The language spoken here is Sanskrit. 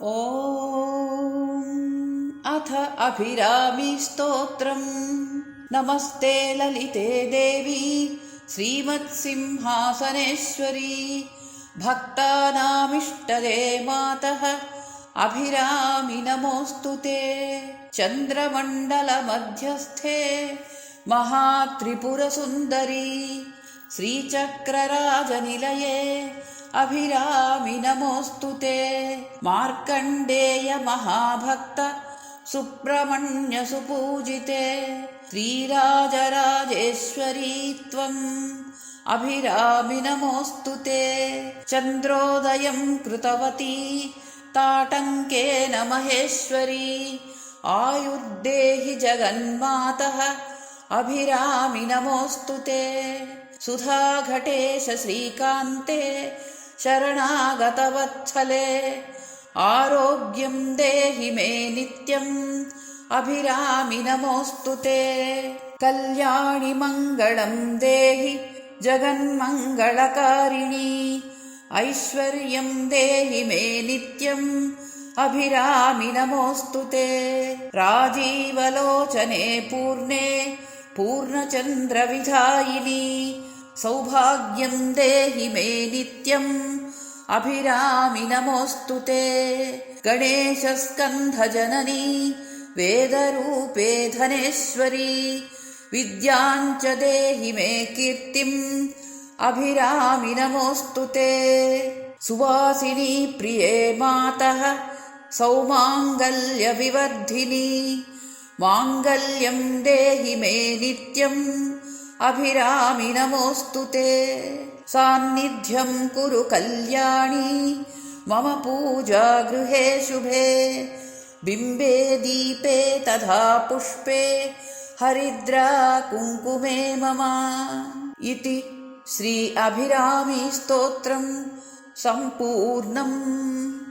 ॐ अथ अभिरामीस्तोत्रम्। नमस्ते ललिते देवी श्रीमत्सिंहासनेश्वरी। भक्तानामिष्टदे मातः अभिरामि नमोऽस्तु ते। चन्द्रमण्डलमध्यस्थे महात्रिपुरसुन्दरी श्रीचक्रराजनिलये अभिरामि नमोऽस्तु ते। मार्कण्डेय महाभक्त सुब्रह्मण्यसुपूजिते। श्रीराजराजेश्वरी त्वम् अभिरामि नमोऽस्तु ते। चन्द्रोदयं कृतवती ताटङ्केन महेश्वरी। आयुर्देहि जगन्मातः अभिरामि नमोऽस्तु ते। सुधाघटेश श्रीकान्ते शरणागतवत्सले आरोग्यं देहि मे नित्यम् अभिरामि नमोऽस्तु ते कल्याणि मङ्गलं देहि जगन्मङ्गलकारिणी ऐश्वर्यं देहि मे नित्यम् अभिरामि नमोऽस्तु ते राजीवलोचने पूर्णे पूर्णचन्द्रविधायिनी सौभाग्यं देहि मे नित्यम्। अभिरामि नमोऽस्तु ते। गणेशस्कन्धजननी वेदरूपे धनेश्वरी विद्याञ्च देहि मे कीर्तिम्। अभिरामि नमोऽस्तु ते। सुवासिनी प्रिये मातः सौमाङ्गल्यविवर्धिनी। माङ्गल्यं देहि मे नित्यम् अभिरामि नमोऽस्तु ते। सान्निध्यं कुरु कल्याणी, मम पूजा गृहे शुभे। बिम्बे दीपे तथा पुष्पे, हरिद्रा कुङ्कुमे मम। इति श्री अभिरामी स्तोत्रम् सम्पूर्णम्।